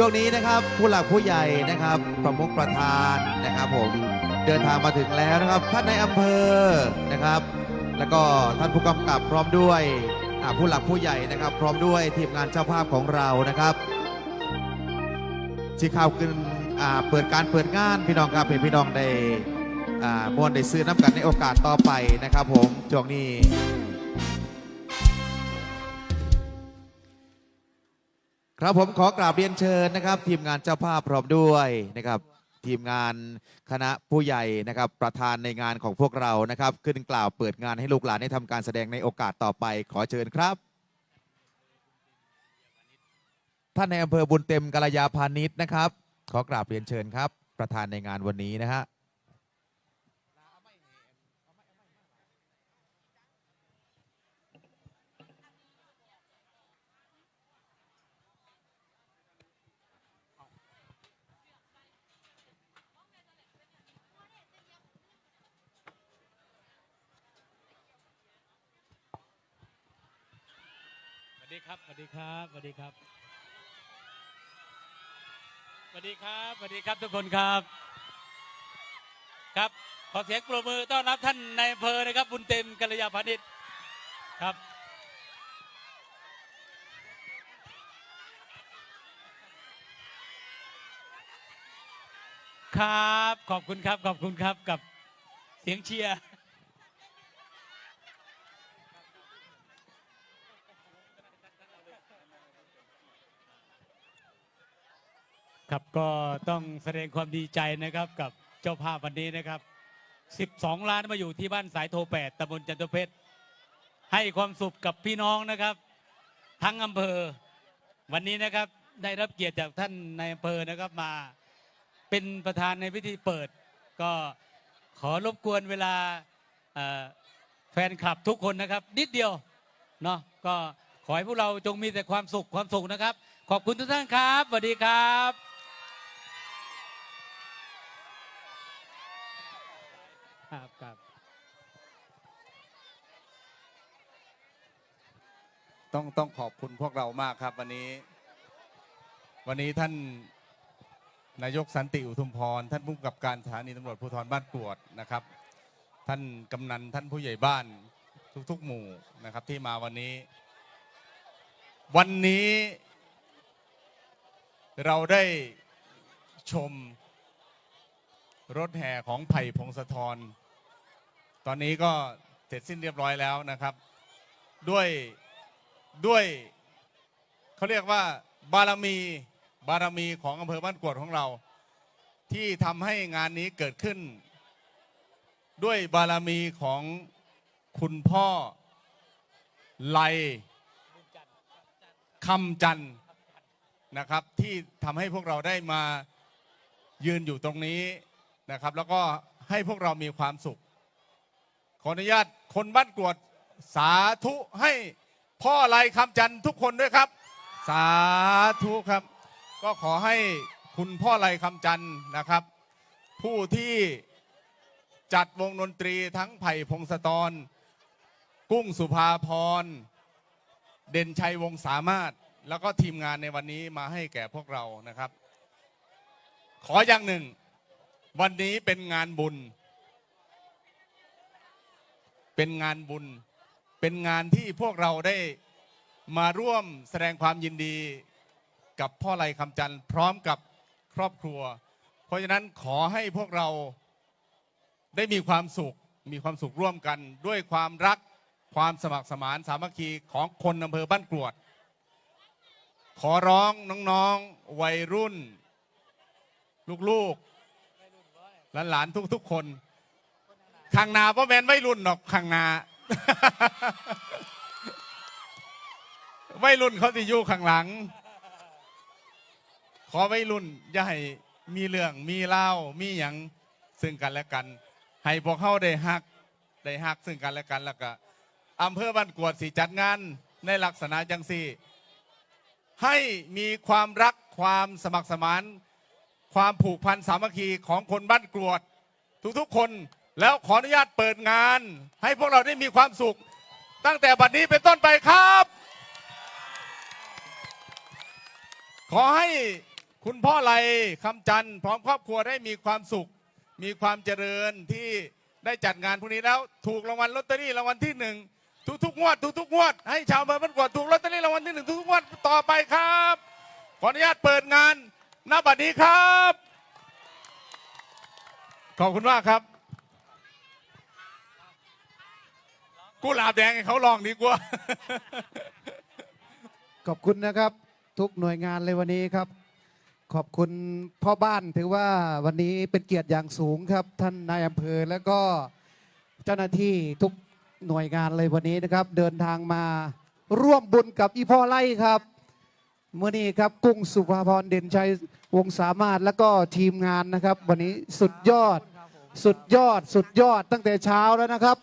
ช่วงนี้นะครับผู้หลักผู้ใหญ่นะครับประมุขประธานนะครับผมเดินทางมาถึงแล้วนะครับ ท่านในอำเภอนะครับ แล้วก็ท่านผู้กำกับพร้อมด้วยผู้หลักผู้ใหญ่นะครับ พร้อมด้วยทีมงานเจ้าภาพของเรานะครับที่ข่าวขึ้นเปิดการเปิดงานพี่น้องครับเห็นพี่น้องได้มวนได้ซื้อน้ำกันในโอกาสต่อไปนะครับ ผมช่วงนี้ ครับผมขอกราบเรียนเชิญนะครับ ทีมงานเจ้าภาพพร้อมด้วยนะครับ ทีมงานคณะผู้ใหญ่นะครับ ประธานในงานของพวกเรานะครับ ขึ้นกล่าวเปิดงานให้ลูกหลานได้ทำการแสดงในโอกาสต่อไปขอเชิญครับ ท่านในอำเภอบุญเต็มกัลยาพาณิชย์นะครับ ขอกราบเรียนเชิญครับ ประธานในงานวันนี้นะฮะ ดีครับสวัสดีครับสวัสดีครับสวัสดีครับสวัสดีครับทุกคนครับ ครับขอเสียงปรบมือต้อนรับท่านในายอำเภอนะครับ บุญเต็มกัลยาพาณิชย์ครับ ครับขอบคุณครับขอบคุณครับกับเสียงเชียร์ ครับก็ต้องแสดงความดีใจนะครับกับเจ้าภาพวันนี้นะครับ 12 ล้านมาอยู่ที่บ้านสายโทแปดตำบลจันทเพชรให้ความสุขกับพี่น้องนะครับ ทั้งอำเภอ วันนี้นะครับได้รับเกียรติจากท่านในายอำเภอนะครับมาเป็นประธานในพิธีเปิด ก็ขอรบกวนเวลาแฟนคลับทุกคนนะครับ นิดเดียวเนาะก็ขอให้พวกเราจงมีแต่ความสุขความสุขนะครับ ขอบคุณทุกท่านครับสวัสดีครับครับ ต้องต้องขอบคุณพวกเรามากครับ วันนี้ วันนี้ท่านนายกสันติอุทุมพร ท่านผู้กำกับการสถานีตำรวจภูธรบ้านกรวดนะครับ ท่านกำนันท่านผู้ใหญ่บ้านทุกๆหมู่นะครับ ที่มาวันนี้ วันนี้เราได้ชมรถแห่ของไผ่พงศธร ตอนนี้ก็เสร็จสิ้นเรียบร้อยแล้วนะครับ ด้วย ด้วยเขาเรียกว่าบารมีบารมีของอำเภอบ้านกวดของเรา ที่ทำให้งานนี้เกิดขึ้น ด้วยบารมีของคุณพ่อไลคำจันนะครับ ที่ทำให้พวกเราได้มายืนอยู่ตรงนี้นะครับ แล้วก็ให้พวกเรามีความสุข ขออนุญาตคนบ้านกวดสาธุให้ พ่อไรคำจันทร์ทุกคนด้วยครับ สาธุครับ ก็ขอให้คุณพ่อไรคำจันทร์นะครับ ผู้ที่จัดวงดนตรีทั้งไผ่พงศธรกุ้งสุภาพร เด่นชัยวงสามารถ แล้วก็ทีมงานในวันนี้มาให้แก่พวกเรานะครับ ขออย่างหนึ่ง วันนี้เป็นงานบุญ เป็นงานบุญ เป็นงานที่พวกเราได้มาร่วมแสดงความยินดีกับพ่อไรคำจันทร์พร้อมกับครอบครัว เพราะฉะนั้นขอให้พวกเราได้มีความสุข มีความสุขร่วมกัน ด้วยความรักความสมัครสมานสามัคคีของคนอำเภอบ้านกรวด ขอร้องน้องๆวัยรุ่น ลูกๆหลานๆทุกๆคนข้างนาเพราะแมนไม่รุ่นหรอกข้างนา ไม่รุ่นเขาจะอยู่ข้างหลัง ขอไม่รุ่นอย่าให้มีเรื่องมีเล่ามีอย่างซึ่งกันและกัน ให้พวกเขาได้ฮักได้ฮักซึ่งกันและกันแล้วก็อำเภอบ้านกวดสีจัดงานในลักษณะจังสี่ ให้มีความรักความสมัครสมาน ความผูกพันสามัคคีของคนบ้านกรวด ทุกๆคน แล้วขออนุญาตเปิดงาน ให้พวกเราได้มีความสุข ตั้งแต่บัดนี้เป็นต้นไปครับ ขอให้คุณพ่อไลคำจันทร์พร้อมครอบครัวได้มีความสุข มีความเจริญที่ได้จัดงานพวกนี้แล้ว ถูกรางวัลลอตเตอรี่รางวัลที่หนึ่งทุกๆงวดทุกๆงวดให้ชาวอำเภอบ้านกรวดถูกลอตเตอรี่รางวัลที่หนึ่งทุกๆงวดต่อไปครับ ขออนุญาตเปิดงานณบัดนี้ครับ ขอบคุณมากครับ กุหลาบแดงให้เขาลองดีกว่า ขอบคุณนะครับ ทุกหน่วยงานเลยวันนี้ครับ ขอบคุณพ่อบ้านถือว่าวันนี้เป็นเกียรติอย่างสูงครับ ท่านนายอำเภอแล้วก็เจ้าหน้าที่ทุกหน่วยงานเลยวันนี้นะครับ เดินทางมาร่วมบุญกับอีพ่อไล่ครับเมื่อนี้ครับกุ้งสุภาพรเด่นชัยวงสามารถแล้วก็ทีมงานนะครับ วันนี้สุดยอด สุดยอด สุดยอดตั้งแต่เช้าแล้วนะครับ